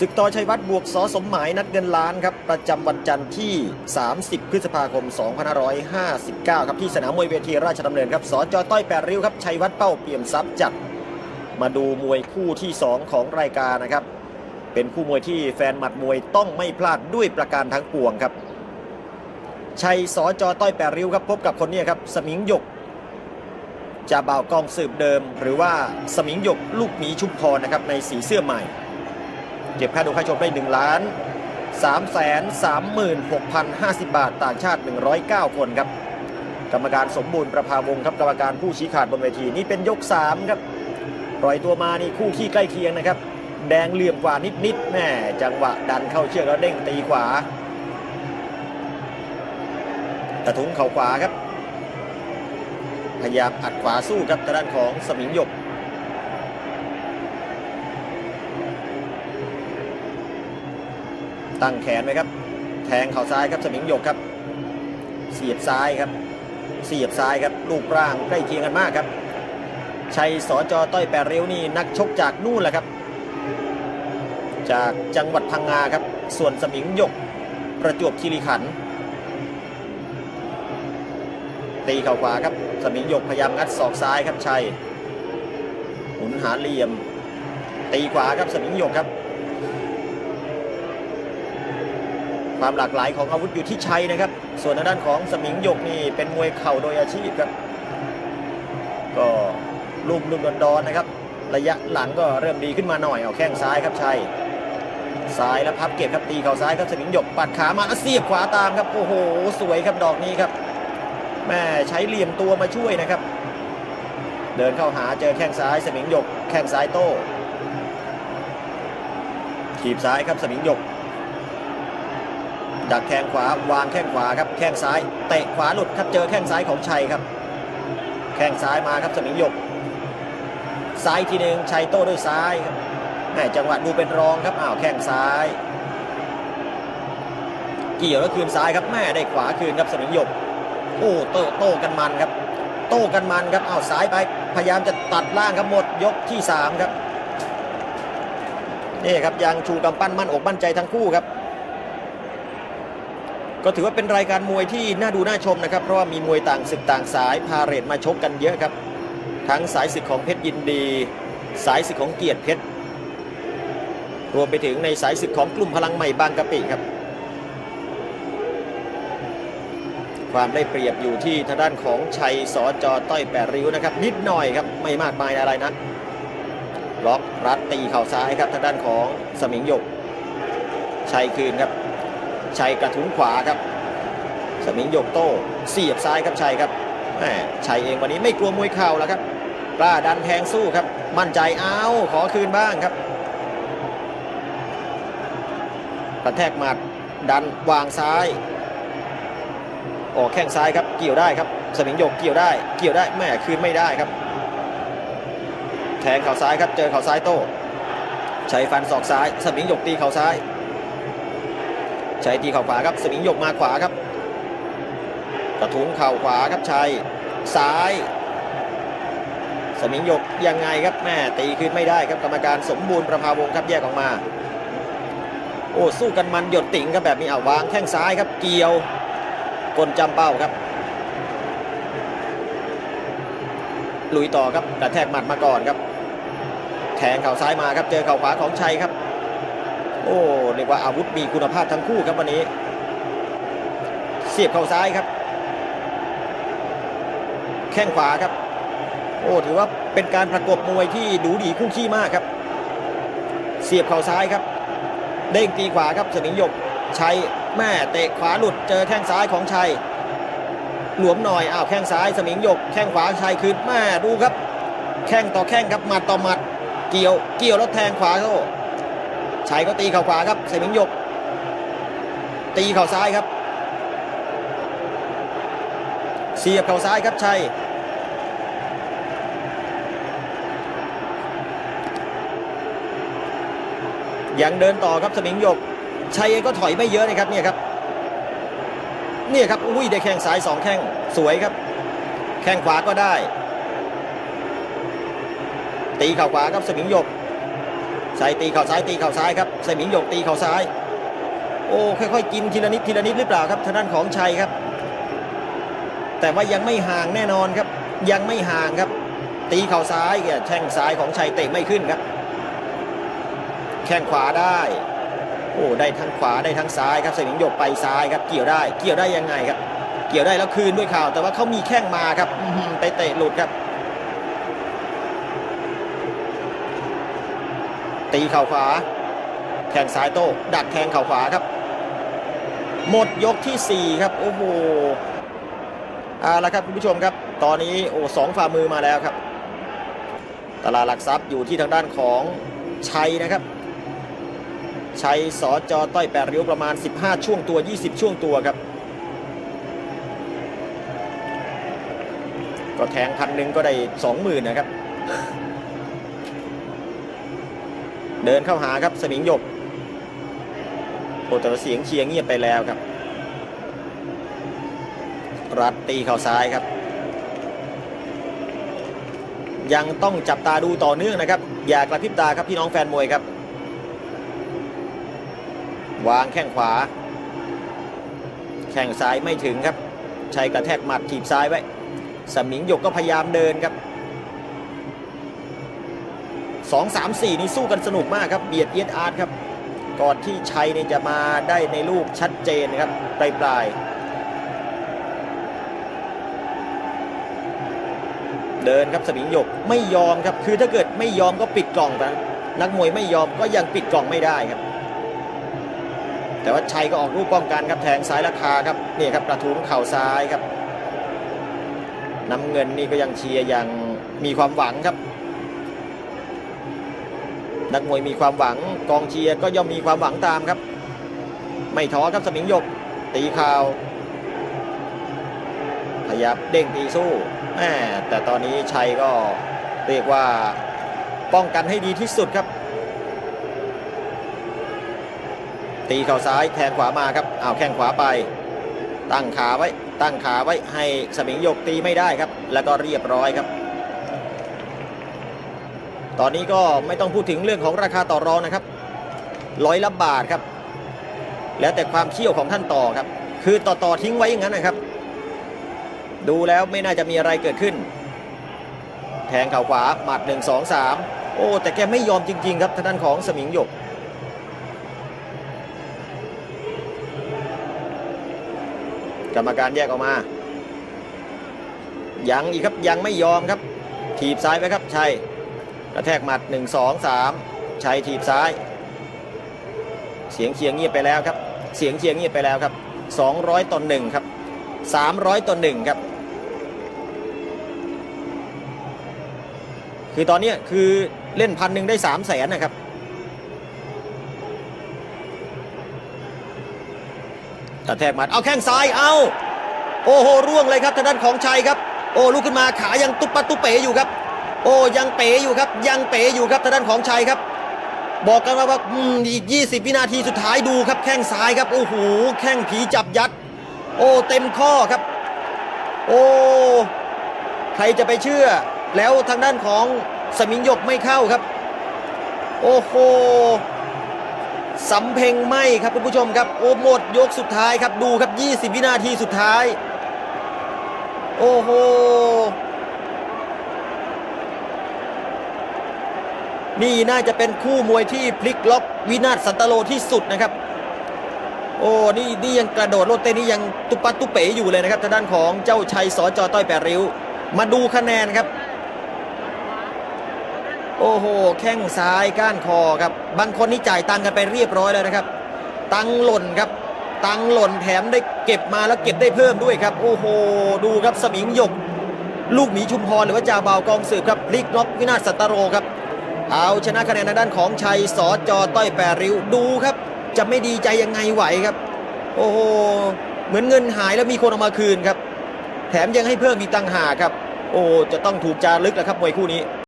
ศึกต่อชัยวัฒน์บวกสอสมหมายนัดเงินล้านครับ ประจำวันจันทร์ที่ 30 พฤษภาคม 2559 ครับที่สนามมวยเวทีราชดำเนินครับสอจต้อยแปดริ้วครับชัยวัฒน์เป้าเปี่ยมทรัพย์จัด มาดูมวยคู่ที่ 2 ของรายการนะครับ เป็นคู่มวยที่แฟนหมัดมวยต้องไม่พลาดด้วยประการทั้งปวงครับ ชัยสอจต้อยแปดริ้วครับพบกับคนนี้ครับสมิงหยกจะบ่าวกองสืบเดิม หรือว่าสมิงหยกลูกหมีชุมพรนะครับในสีเสื้อใหม่ เก็บค่าดูค่าชมได้1ล้าน3แสน36,050 บาท ต่างชาติ 109 คนครับ กรรมการสมบูรณ์ประภาวงครับกรรมการผู้ชี้ขาดบนเวทีนี่เป็นยก 3 ครับปล่อยตัวมานี่คู่ขี้ใกล้เคียงนะครับ แดงเหลี่ยมกว่านิดๆแม่จังหวะดันเข้าเชือกแล้วเด้งตีขวา กระทุ้งเข่าขวาครับ พยายามอัดขวาสู้ครับทางด้านของสมิงหยก ตั้งแขนไว้ครับ แทงเข่าซ้ายครับสมิงหยกครับ เสียบซ้ายครับ เสียบซ้ายครับลูกร่างใกล้เคียงกันมากครับ ชัยสจต้อยแปดเร็วนี่นักชกจากนู่นแหละครับ จากจังหวัดพังงาครับ ส่วนสมิงหยกประจวบคีรีขันธ์ตีเข่าขวาครับ สมิงหยกพยายามงัดศอกซ้ายครับชัย หุนหาเหลี่ยม ตีขวาครับสมิงหยกครับ ความหลากหลายของอาวุธอยู่ที่ชัยนะครับ ส่วนทางด้านของสมิงหยกนี่เป็นมวยเข่าโดยอาชีพครับ ก็ลุ่มลุ่มดอนดอนนะครับ ระยะหลังก็เริ่มดีขึ้นมาหน่อยเอาแข้งซ้ายครับชัยซ้ายแล้วพับเก็บครับตีเข่าซ้ายครับสมิงหยกปัดขามาแล้วเสียบขวาตามครับโอ้โหสวยครับดอกนี้ครับแม่ใช้เหลี่ยมตัวมาช่วยนะครับ เดินเข้าหาเจอแข้งซ้ายสมิงหยก แข้งซ้ายโต้ถีบซ้ายครับสมิงหยก ดักแข้งขวาวางแข้งขวาครับแข้งซ้ายเตะขวาหลุดครับเจอแข้งซ้ายของชัยครับ แข้งซ้ายมาครับสมิงหยกซ้ายทีหนึ่งชัยโต้ด้วยซ้ายครับแม่จังหวะดูเป็นรองครับอ้าวแข้งซ้าย เกี่ยวแล้วคืนซ้ายครับแม่ได้ขวาคืนครับสมิงหยกโอ้โต้โต้กันมันครับ โต้กันมันครับอ้าวซ้ายไปพยายามจะตัดล่างครับหมดยกที่สามครับนี่ครับยังชูกำปั้นมั่นอกมั่นใจทั้งคู่ครับ ก็ถือว่าเป็นรายการมวยที่น่าดูน่าชมนะครับ เพราะว่ามีมวยต่างศึกต่างสายพาเรตมาชกกันเยอะครับ ทั้งสายศึกของเพชรยินดี สายศึกของเกียรติเพชรรวมไปถึงในสายศึกของกลุ่มพลังใหม่บางกะปิครับ ความได้เปรียบอยู่ที่ทางด้านของชัยสจต้อยแปดริ้วนะครับ นิดหน่อยครับไม่มากมายอะไรนะล็อกรัดตีเข่าซ้ายครับทางด้านของสมิงหยกชัยคืนครับ ชัยกระทุ้งขวาครับ สมิงหยกโต้เสียบซ้ายครับชัยครับแหมชัยเองวันนี้ไม่กลัวมวยเข่าแล้วครับกล้าดันแทงสู้ครับ มั่นใจเอาขอคืนบ้างครับกระแทกหมัดดันวางซ้ายออกแข้งซ้ายครับเกี่ยวได้ครับ สมิงหยกเกี่ยวได้เกี่ยวได้แม่คืนไม่ได้ครับ แทงเข่าซ้ายครับเจอเข่าซ้ายโต้ชัยฟันศอกซ้าย สมิงหยกตีเข่าซ้าย ชัยตีเข่าขวาครับสมิงหยกมาขวาครับ กระทุ้งเข่าขวาครับชัยซ้าย สมิงหยกยังไงครับแม่ตีคืนไม่ได้ครับกรรมการสมบูรณ์ประภาวงครับแยกออกมา โอ้สู้กันมันหยดติ่งครับแบบนี้เอาวางแข้งซ้ายครับเกี่ยวกลจำเป้าครับลุยต่อครับกระแทกหมัดมาก่อนครับ แทงเข่าซ้ายมาครับ เจอเข่าขวาของชัยครับ โอ้เรียกว่าอาวุธมีคุณภาพทั้งคู่ครับวันนี้ เสียบเข่าซ้ายครับ แข้งขวาครับ โอ้ถือว่าเป็นการประกบมวยที่ดูดีคู่ขี้มากครับ เสียบเข่าซ้ายครับ เด้งตีขวาครับสมิงหยกชัยแม่เตะขวาหลุดเจอแข้งซ้ายของชัยหลวมหน่อยอ้าวแข้งซ้ายสมิงหยกแข้งขวาชัยคืนแม่ดูครับ แข้งต่อแข้งครับหมัดต่อหมัด เกี่ยวเกี่ยวแล้วแทงขวาเข้า ชัยก็ตีเข่าขวาครับเสมิงหยก ตีเข่าซ้ายครับ เสียบเข่าซ้ายครับชัยยังเดินต่อครับสมิงหยก ชัยเองก็ถอยไม่เยอะนะครับเนี่ยครับเนี่ยครับอุ้ยได้แข้งซ้ายสองแข้งสวยครับ แข้งขวาก็ได้ ตีเข่าขวาครับสมิงหยก ชัยตีเข่าซ้ายตีเข่าซ้ายครับสมิงหยกตีเข่าซ้าย โอ้ค่อยๆกินทีละนิดทีละนิดหรือเปล่าครับทางด้านของชัยครับ แต่ว่ายังไม่ห่างแน่นอนครับ ยังไม่ห่างครับ ตีเข่าซ้ายแข้งซ้ายของชัยเตะไม่ขึ้นครับ แข้งขวาได้โอ้ได้ทั้งขวาได้ทั้งซ้ายครับสมิงหยกไปซ้ายครับเกี่ยวได้เกี่ยวได้ยังไงครับ เกี่ยวได้แล้วคืนด้วยข่าวแต่ว่าเขามีแข้งมาครับไปเตะหลุดครับ ตีเข่าขวาแทงซ้ายโต้ดักแทงเข่าขวาครับ หมดยกทีสี่ 4 ครับ โอ้โหเอาละครับคุณผู้ชมครับ ตอนนี้โอ้สองฝ่ามือมาแล้วครับ ตลาดหลักทรัพย์อยู่ที่ทางด้านของชัยนะครับ ชัยสอจอต้อยแปดริ้วประมาณ 15 ช่วงตัว 20 ช่วงตัวครับ ก็แทงพันหนึ่งก็ได้สองหมื่นนะครับ เดินเข้าหาครับสมิงหยกโอ้แต่ว่าเสียงเชียร์เงียบไปแล้วครับ รัดตีเข่าซ้ายครับ ยังต้องจับตาดูต่อเนื่องนะครับ อย่ากระพริบตาครับพี่น้องแฟนมวยครับ วางแข้งขวา แข้งซ้ายไม่ถึงครับชัยกระแทกหมัดถีบซ้ายไว้ สมิงหยกก็พยายามเดินครับ 2 3 4 นี่สู้กันสนุกมากครับ เบียดเอียดอาร์ตครับ ก่อนที่ชัยเนี่ยจะมาได้ในลูกชัดเจนนะครับปลายปลายๆเดินครับสมิงหยกไม่ยอมครับ คือถ้าเกิดไม่ยอมก็ปิดกล่องนะนักมวยไม่ยอมก็ยังปิดกล่องไม่ได้ครับ แต่ว่าชัยก็ออกรูปป้องกันครับแทงซ้ายราคาครับนี่ครับกระทุ้งเข่าซ้ายครับน้ำเงินนี่ก็ยังเชียร์ยังมีความหวังครับ นักมวยมีความหวังกองเชียร์ก็ย่อมมีความหวังตามครับ ไม่ท้อครับสมิงหยก ตีข่าวพยับเด้งตีสู้แมแต่ตอนนี้ชัยก็เรียกว่าป้องกันให้ดีที่สุดครับ ตีเข่าซ้ายแทงขวามาครับเอาแข้งขวาไป ตั้งขาไว้ ตั้งขาไว้ให้สมิงหยกตีไม่ได้ครับ แล้วก็เรียบร้อยครับ ตอนนี้ก็ไม่ต้องพูดถึงเรื่องของราคาต่อรองนะครับร้อยละบาทครับ แล้วแต่ความเชี่ยวของท่านต่อครับ คือต่อต่อทิ้งไว้อย่างนั้นนะครับ ดูแล้วไม่น่าจะมีอะไรเกิดขึ้น แทงเข่าขวาหมัดหนึ่งสองสามโอ้แต่แกไม่ยอมจริง ๆ ครับทางด้านของสมิงหยกกรรมการแยกออกมา ยังอีกครับยังไม่ยอมครับถีบซ้ายไปครับชัย กระแทกหมัด 1 2 3 ชัยถีบซ้าย เสียงเชียงเงียบไปแล้วครับ เสียงเชียงเงียบไปแล้วครับ 200ต่อ1ครับ 300ต่อ1ครับ คือตอนนี้คือเล่นพันหนึ่งได้3 0 0แสนนะครับกระแทกหมัด เอาแข้งซ้าย เอา โอ้โห ร่วงเลยครับทางด้านของชัยครับ โอ้ลุกขึ้นมาขายังตุบปัดตุเป๋อยู่ครับ โอ้ยังเป๋อยู่ครับ ยังเป๋อยู่ครับทางด้านของชัยครับ บอกกันว่าว่าอืมอีก 20 วินาทีสุดท้ายดูครับ แข้งซ้ายครับ โอ้โหแข้งผีจับยัด โอ้เต็มข้อครับ โอ้ใครจะไปเชื่อ แล้วทางด้านของสมิงหยกไม่เข้าครับ โอ้โหสำเพ็งไหมครับคุณผู้ชมครับโอ้หมดยกสุดท้ายครับดูครับ 20 วินาทีสุดท้าย โอ้โห นี่น่าจะเป็นคู่มวยที่พลิกล็อกวินาศสันตโลที่สุดนะครับ โอ้นี่นี่ยังกระโดดโลดเต้นนี่ยังตุปัดตุเป๋อยู่เลยนะครับทางด้านของเจ้าชัยสอจอต้อยแปดริ้ว มาดูคะแนนครับโอ้โห แข้งซ้ายก้านคอครับ บางคนนี่จ่ายตังกันไปเรียบร้อยแล้วนะครับ ตังหล่นครับ ตังหล่นแถมได้เก็บมาแล้วเก็บได้เพิ่มด้วยครับ โอ้โห ดูครับสมิงหยก ลูกหมีชุมพรหรือว่าจ่าเบากองสืบครับพลิกล็อกวินาศสัตโรครับ เอาชนะคะแนนทางด้านของชัยสอจอต้อยแปรริ้วดูครับ จะไม่ดีใจยังไงไหวครับ โอ้โหเหมือนเงินหายแล้วมีคนเอามาคืนครับ แถมยังให้เพิ่มอีกตังหาครับ โอ้จะต้องถูกจารึกแล้วครับมวยคู่นี้